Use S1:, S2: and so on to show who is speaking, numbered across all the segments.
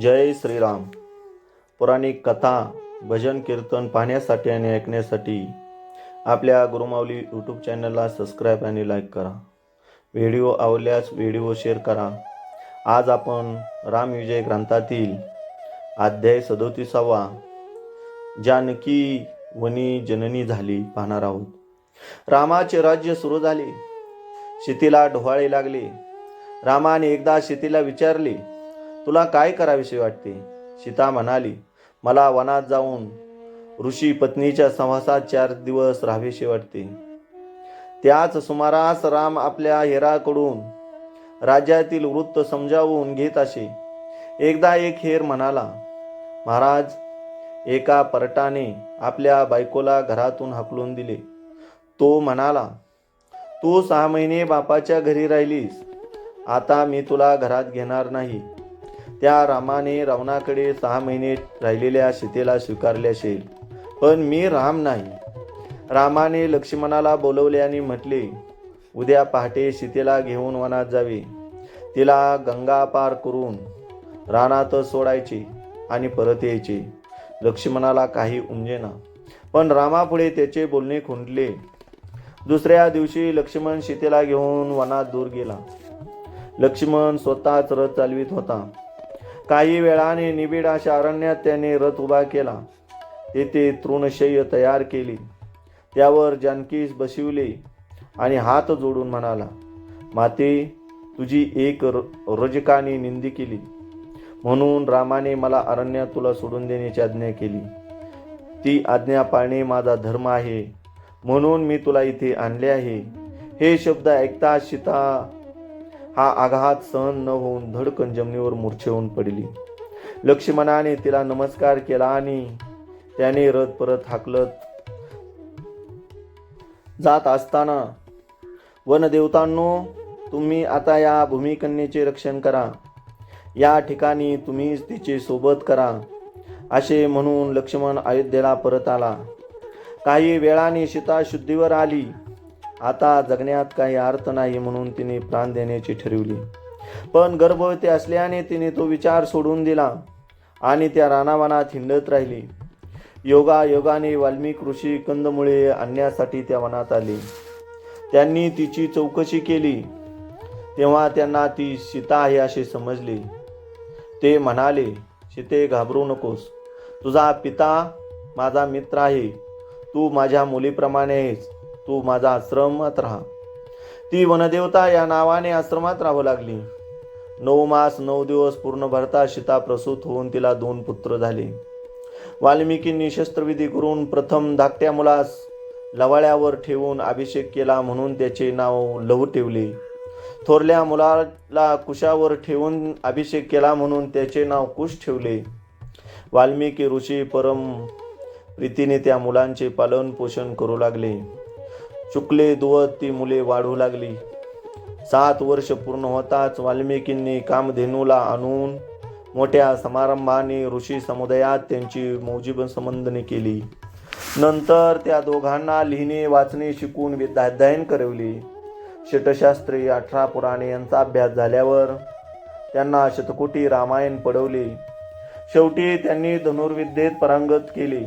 S1: जय श्रीराम. पौराणिक कथा भजन कीर्तन पाहण्यासाठी आणि ऐकण्यासाठी आपल्या गुरुमावली यूट्यूब चॅनलला सबस्क्राईब आणि लाईक करा. व्हिडिओ आवडल्यास व्हिडिओ शेअर करा. आज आपण रामविजय ग्रंथातील अध्याय सदोतीसावा जानकी वनी जननी झाली पाहणार आहोत. रामाचे राज्य सुरू झाले. शेतीला डोहाळे लागले. रामाने एकदा शेतीला विचारले तुला काय कराविसे वाटते? सीता म्हणाली मला वनात जाऊन ऋषी पत्नीच्या सहवासात चार दिवस राहावेसे वाटते. त्याच सुमारास राम आपल्या हेराकडून राज्यातील वृत्त समजावून घेत असे. एकदा एक हेर म्हणाला महाराज एका परटाने आपल्या बायकोला घरातून हाकलून दिले. तो म्हणाला तू सहा महिने बापाच्या घरी राहिलीस. आता मी तुला घरात घेणार नाही. त्या रामाने रावणाकडे सहा महिने राहिलेल्या सीतेला स्वीकारले असेल. पण मी राम नाही. रामाने लक्ष्मणाला बोलवले आणि म्हटले उद्या पहाटे सीतेला घेऊन वनात जावे. तिला गंगा पार करून रानात सोडायचे आणि परत यायचे. लक्ष्मणाला काही उमजेना पण रामापुढे त्याचे बोलणे खुंटले. दुसऱ्या दिवशी लक्ष्मण सीतेला घेऊन वनात दूर गेला. लक्ष्मण स्वतःच रथ चालवित होता. काही वेळाने निबिड अशा अरण्यात त्याने रथ उभा केला. तेथे तृणशय्य तयार केली. त्यावर जानकीस बसविले आणि हात जोडून म्हणाला माते तुझी एक र- रजकाने निंदी केली. म्हणून रामाने मला अरण्यात तुला सोडून देण्याची आज्ञा केली. ती आज्ञा पाळणे माझा धर्म आहे. म्हणून मी तुला इथे आणले आहे. हे शब्द ऐकता सीता हा आघात सहन न होऊन धडकन जमिनीवर मूर्छेहून पडली. लक्ष्मणाने तिला नमस्कार केला आणि त्याने रथ परत हाकलत जात असताना वनदेवतांनो तुम्ही आता या भूमिकन्येचे रक्षण करा. या ठिकाणी तुम्हीच तिचे सोबत करा असे म्हणून लक्ष्मण अयोध्येला परत आला. काही वेळाने सीता शुद्धीवर आली. आता जगण्यात काही अर्थ नाही म्हणून तिने प्राण देण्याची ठरविली. पण गर्भवती असल्याने तिने तो विचार सोडून दिला आणि त्या रानावनात हिंडत राहिली. योगा योगाने वाल्मिक ऋषी कंदमुळे आणण्यासाठी त्या वनात आली. त्यांनी तिची चौकशी केली. तेव्हा त्यांना ती सीता आहे असे समजले. ते म्हणाले सीते घाबरू नकोस. तुझा पिता माझा मित्र आहे. तू माझ्या मुलीप्रमाणे आहेस. तू माझा आश्रमात राहा. ती वनदेवता या नावाने आश्रमात राहू लागली. नऊ मास नऊ दिवस पूर्ण भरता सीता प्रसूत होऊन तिला दोन पुत्र झाले. वाल्मिकींनी शस्त्रविधी करून प्रथम धाकट्या मुलास लवाळ्यावर ठेवून अभिषेक केला म्हणून त्याचे नाव लहू ठेवले. थोरल्या मुलाला कुशावर ठेवून अभिषेक केला म्हणून त्याचे नाव कुश ठेवले. वाल्मिकी ऋषी परम प्रीतीने त्या मुलांचे पालन पोषण करू लागले. शुक्ले दुवत ती मुले वाढू लागली. सात वर्ष पूर्ण होताच वाल्मिकींनी कामधेनूला आणून मोठ्या समारंभाने ऋषी समुदायात त्यांची मौजीबन संबंधने केली. नंतर त्या दोघांना लिहिणे वाचणे शिकून विद्याध्ययन करवले. षटशास्त्री अठरा पुराणे यांचा अभ्यास झाल्यावर त्यांना शतकोटी रामायण पडवले शेवटी त्यांनी धनुर्विद्येत परांगत केले.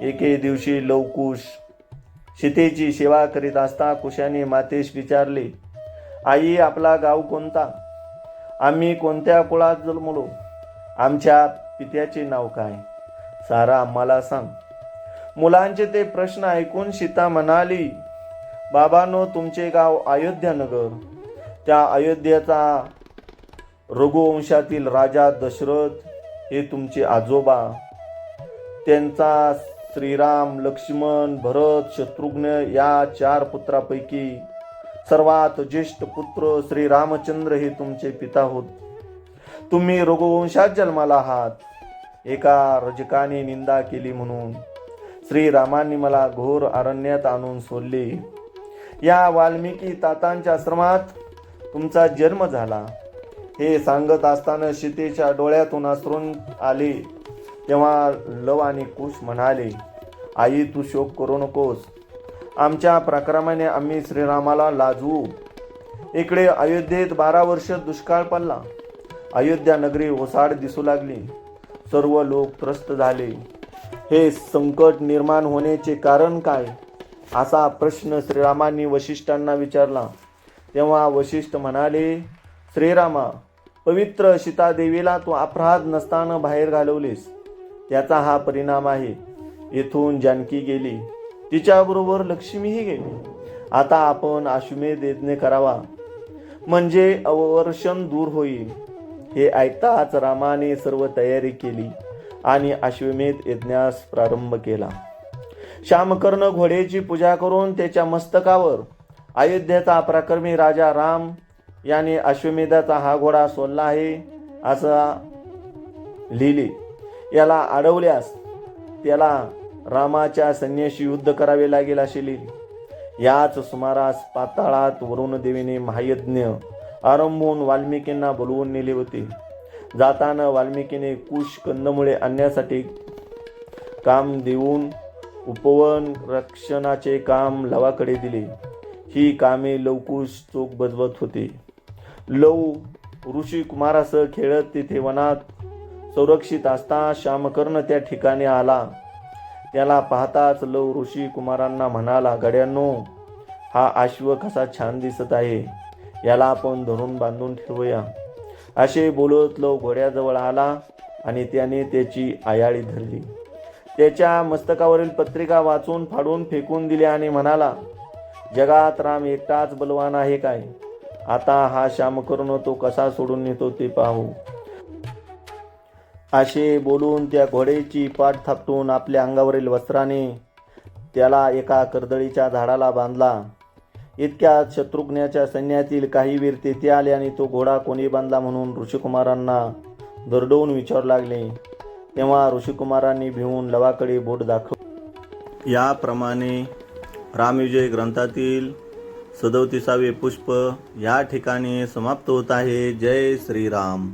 S1: एके दिवशी लवकुश सीतेची सेवा करीत असता कुशाने मातेस विचारले आई आपला गाव कोणता? आम्ही कोणत्या कुळात जन्मलो? आमच्या पित्याचे नाव काय? सारा आम्हाला सांग. मुलांचे ते प्रश्न ऐकून सीता म्हणाली बाबानो तुमचे गाव अयोध्यानगर. त्या अयोध्येचा रघुवंशातील राजा दशरथ हे तुमचे आजोबा. त्यांचा श्रीराम लक्ष्मण भरत शत्रुघ्न या चार पुत्रापैकी सर्वात ज्येष्ठ पुत्र श्री रामचंद्र हे तुमचे पिता होत. तुम्ही रघुवंशात जन्माला आहात. एका रजकाने निंदा केली म्हणून श्रीरामांनी मला घोर अरण्यात आणून सोडले. या वाल्मिकी तातांच्या आश्रमात तुमचा जन्म झाला. हे सांगत असताना सीतेच्या डोळ्यातून आसरून आले. तेव्हा लव आणि कुश म्हणाले आई तू शोक करू नकोस. आमच्या प्रक्रमाने आम्ही श्रीरामाला लाजवू इकडे अयोध्येत बारा वर्ष दुष्काळ पडला. अयोध्या नगरी ओसाड दिसू लागली. सर्व लोक त्रस्त झाले. हे संकट निर्माण होण्याचे कारण काय? असा प्रश्न श्रीरामांनी वशिष्ठांना विचारला. तेव्हा वशिष्ठ म्हणाले श्रीरामा पवित्र सीतादेवीला तू अपराध नसताना बाहेर घालवलीस. त्याचा हा परिणाम आहे. येथून जानकी गेली. तिच्याबरोबर लक्ष्मीही गेली. आता आपण अश्वमेध यज्ञ करावा. म्हणजे अवर्षण दूर होईल. हे ऐकताच रामाने सर्व तयारी केली आणि अश्वमेध यज्ञास प्रारंभ केला. श्यामकर्ण घोड्याची पूजा करून त्याच्या मस्तकावर अयोध्येचा पराक्रमी राजा राम याने अश्वमेधाचा हा घोडा सोडला आहे असा लिहिले. याला अडवल्यास त्याला रामाच्या सैन्याशी युद्ध करावे लागेल असे लिहिले. याच सुमारास पाताळात वरुण देवीने महायज्ञ आरंभून वाल्मिकींना बोलवून नेले होते. जाताना वाल्मिकीने कुश कंदमुळे आणण्यासाठी काम देऊन उपवन रक्षणाचे काम लवाकडे दिले. ही कामे लवकुश चोख बजवत होते. लव ऋषी कुमारासह खेळत तिथे वनात संरक्षित असता श्यामकर्ण त्या ठिकाणी आला. त्याला पाहताच लव ऋषी कुमारांना म्हणाला गड्यांनो हा अश्व कसा छान दिसत आहे. याला आपण धरून बांधून ठेवूया. असे बोलत लव घोड्याजवळ आला आणि त्याने त्याची आयाळी धरली. त्याच्या मस्तकावरील पत्रिका वाचून फाडून फेकून दिली आणि म्हणाला जगात राम एकटाच बलवान आहे काय? आता हा श्यामकर्ण तो कसा सोडून नेतो ते पाहू. असे बोलून त्या घोडेची पाठ थापटून आपल्या अंगावरील वस्त्राने त्याला एका कर्दळीच्या झाडाला बांधला. इतक्यात शत्रुघ्नाच्या सैन्यातील काही वीर तेथे आले आणि तो घोडा कोणी बांधला म्हणून ऋषिकुमारांना दरडवून विचारू लागले. तेव्हा ऋषिकुमारांनी भिवून लवाकडे बोट दाखव याप्रमाणे रामविजय ग्रंथातील सदोतीसावे पुष्प या ठिकाणी समाप्त होत आहे. जय श्रीराम.